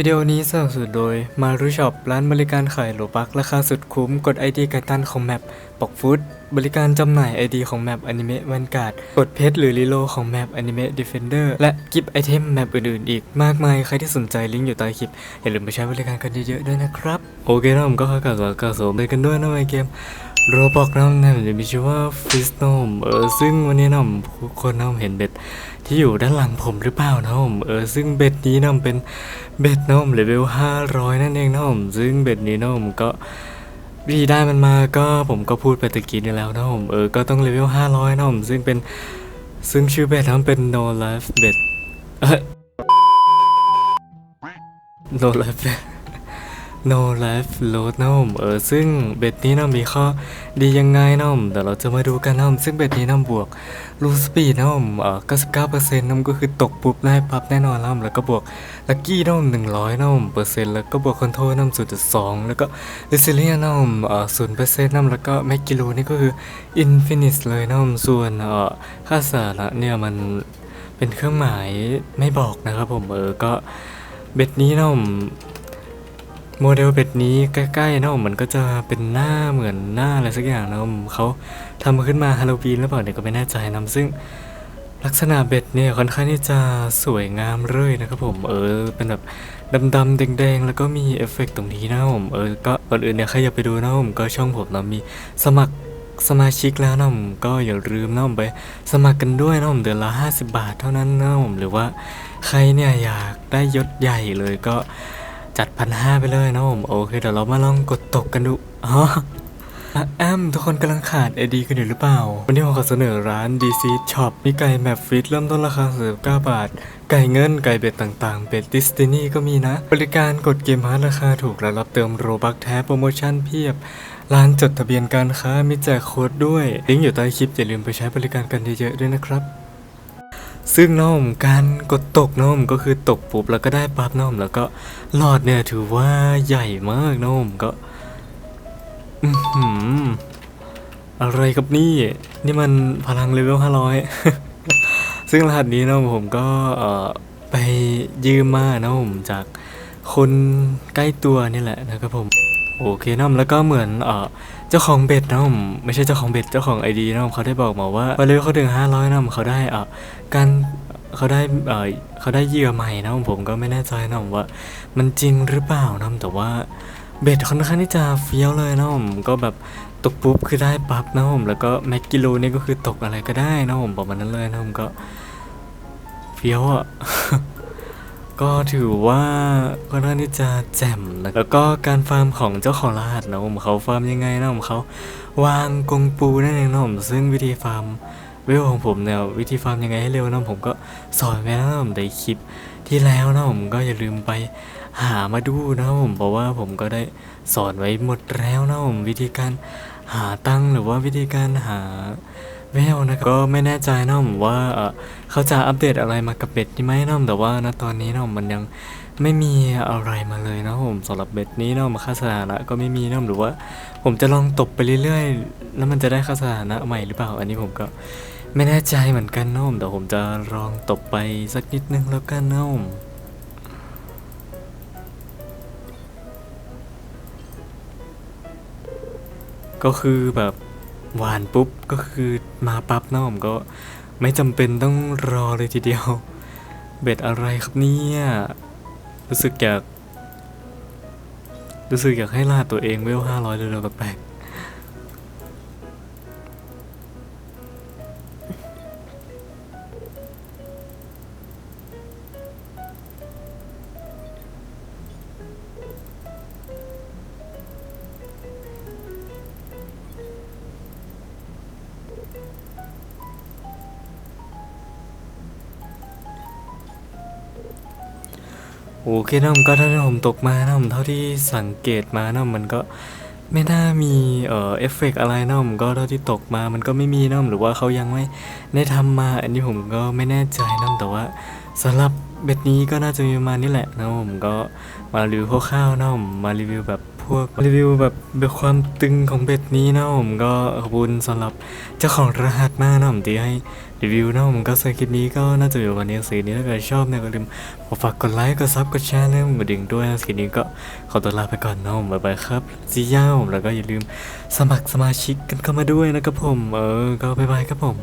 วิดีโอนี้สนับสนุนโดยมารุช็อปร้านบริการขายโลบักราคาสุดคุ้มกด ID การตันของแมปปอกฟุตบริการจำหน่าย ID ของแมปอนิเมะวันการ์ดกดเพชรหรือรีโลของแมปอนิเมะดิเฟนเดอร์และกิฟต์ไอเทมแมปอื่นๆอีกมากมาย ใครที่สนใจลิงก์อยู่ใต้คลิป อย่าลืมไปใช้บริการกันเยอะๆด้วยนะครับ โอเคนะผมก็ขอกล่าวสวัสดีสวัสดกันด้วยนะในเกมโรบอกน้ำนะจะมีชื่อว่าฟิสโนมเออซึ่งวันนี้น้ำทุกคนน้ำเห็นเบ็ด ที่อยู่ด้านหลังผมหรือเปล่าน้ำเออซึ่งเบ็ดนี้น้ำเป็นเบ็ดน้ำเลเวล500นั่นเองน้ำซึ่งเบ็ดนี้น้ำก็วิธีได้มันมาก็ผมก็พูดไปตะกี้นี่แล้วน้ำเออก็ต้องเลเวล500น้ำซึ่งเป็นซึ่งชื่อเบ็ดน้ำเป็น no life เบ็ดเออ no life เบ็ด no life load นะผมเออซึ่งเบ็ดนี้นะมีข้อดียังไงนะผมเดี๋ยวเราจะมาดูกันนะผมซึ่งเบ็ดนี้นะบวกลูสปีดนะผมเออ99%นะผมก็คือตกปุ๊บได้ปั๊บแน่นอนนะผมแล้วก็บวกลัคกี้นะผม100นะผมเปอร์เซ็นต์แล้วก็บวกคอนโทรลนะผม0.2 แล้วก็เรซิเลียนะผมเออ0%นะผมแล้วก็แมกกิโลนี่ก็คืออินฟินิตเลยนะผมส่วนเออค่าสาระเนี่ยมันเป็นเครื่องหมายไม่บอกนะครับผมเออก็เบ็ดนี้นะผม โมเดลเบ็ดนี้ใกล้ๆนะผมมันก็จะเป็นหน้าเหมือนหน้าอะไรสักอย่างนะผมเขาทำมาขึ้นมาฮาโลวีนหรือเปล่าเนี่ยก็ไม่แน่ใจนะซึ่งลักษณะเบ็ดเนี่ยค่อนข้างที่จะสวยงามเลยนะครับผมเออเป็นแบบดำๆแดงๆ แล้วก็มีเอฟเฟกต์ตรงนี้นะผมเออก็ก่อนอื่นเนี่ยใครอยากไปดูนะผมก็ช่องผมนะมีสมัครสมาชิกแล้วนะผมก็อย่าลืมนะผมไปสมัครกันด้วยนะผมเดือนละ 50 บาทเท่านั้นนะผมหรือว่าใครเนี่ยอยากได้ยศใหญ่เลยก็ จัดพันห้าไปเลยนะผมโอเคเดี๋ยวเรามาลองกดตกกันดูอ๋อแอมทุกคนกำลังขาดไอดีกันอยู่หรือเปล่า วันนี้ผมขอเสนอร้าน DC Shop มีไก่แมปฟิตเริ่มต้นราคา39บาท ไก่เงินไก่เบ็ดต่างๆเบ็ดดิสตินีก็มีนะ บริการกดเกมฮาร์ดราคาถูกและรับเติมโรบักแท้โปรโมชั่นเพียบ ร้านจดทะเบียนการค้ามีแจกโค้ดด้วย ลิงก์อยู่ใต้คลิปอย่าลืมไปใช้บริการกันเยอะๆด้วยนะครับ ซึ่งน้องการกดตกน้องก็คือตกปุ๊บแล้วก็ได้ปั๊บน้องแล้วก็หลอดเนี่ยถือว่าใหญ่มากน้องก็อือหือะไรครับนี่ นี่มันพลังเลเวลห้าร้อยซึ่งรหัสนี้น้องผมก็เอ่อไปยืมมาน้องจากคนใกล้ตัวนี่แหละนะครับผม โอเคน้องแล้วก็เหมือนเอ่อ เจ้าของเบ็ดน้องไม่ใช่เจ้าของเบ็ดเจ้าของไอดีน้องเขาได้บอกมาว่าพอเลเวเขาถึงห้าร้อยน้องเขาได้เอ่อการเขาได้เออเขาได้เหยื่อใหม่นะผมก็ไม่แน่ใจนะว่า มันจริงหรือเปล่านะแต่ว่าเบ็ดค่อนข้างที่จะเฟี้ยวเลยนะผมก็แบบตกปุ๊บคือได้ปั๊บนะผมแล้วก็แม็กกิโลนี่ก็คือตกอะไรก็ได้นะผมประมาณนั้นเลยนะผมก็เฟี้ยวอะ ก็ถือว่าค่อนข้างที่จะแจ่มนะแล้วก็การฟาร์มของเจ้าของรหัสนะผมเขาฟาร์มยังไงนะผมเขาวางกงปูนั่นเองนะผมซึ่งวิธีฟาร์มเวลของผมเนี่ยวิธีฟาร์มยังไงให้เร็วนะผมก็สอนไว้แล้วนะผมในคลิปที่แล้วนะผมก็อย่าลืมไปหามาดูนะผมเพราะว่าผมก็ได้สอนไว้หมดแล้วนะผมวิธีการหาตังหรือว่าวิธีการหา เวลนะครับก็ไม่แน่ใจนะผมว่าเขาจะอัปเดตอะไรมากับเบ็ดนี้ไหมนะผมแต่ว่าณตอนนี้นะผมมันยังไม่มีอะไรมาเลยนะผมสำหรับเบ็ดนี้นะผมค่าสถานะก็ไม่มีนะผมหรือว่า ผมจะลองตบไปเรื่อยๆ แล้วมันจะได้ค่าสถานะใหม่หรือเปล่า อันนี้ผมก็ไม่แน่ใจเหมือนกันนะผมแต่ผมจะลองตบไปสักนิดนึงแล้วกันนะผมก็คือแบบ หวานปุ๊บก็คือมาปั๊บนะผมก็ไม่จำเป็นต้องรอเลยทีเดียว เบ็ดอะไรครับเนี่ยรู้สึกอยากรู้สึกอยากให้ล่าตัวเองเวลห้าร้อยเร็วๆแปลก โอเคนะผมก็ถ้าที่ผมตกมานะผมเท่าที่สังเกตมานะมันก็ไม่น่ามีเอ่อเอฟเฟกต์อะไรนะผมก็เท่าที่ตกมามันก็ไม่มีนะหรือว่าเขายังไม่ได้ทำมา อันนี้ผมก็ไม่แน่ใจนะแต่ว่าสำหรับเบ็ดนี้ก็น่าจะมีประมาณนี้แหละนะผมก็มารีวิวคร่าวๆนะผมมารีวิวแบบ พวกรีวิวแบบแบบความตึงของเบ็ดนี้นะผมก็ขอบคุณสำหรับเจ้าของรหัสมากนะผมที่ให้รีวิวนะผมก็สำหรับคลิปนี้ก็น่าจะอยู่วันนี้สีนี้ถ้าเกิดชอบเนี่ยก็ลืมฝากกดไลค์กดซับกดแชร์เรื่องกระดิ่งด้วยนะสีนี้ก็ขอตัวลาไปก่อนนะผมบ๊ายบายครับจีย่าผมแล้วก็อย่าลืมสมัครสมาชิกกันเข้ามาด้วยนะครับผมเออก็บ๊ายบายครับผม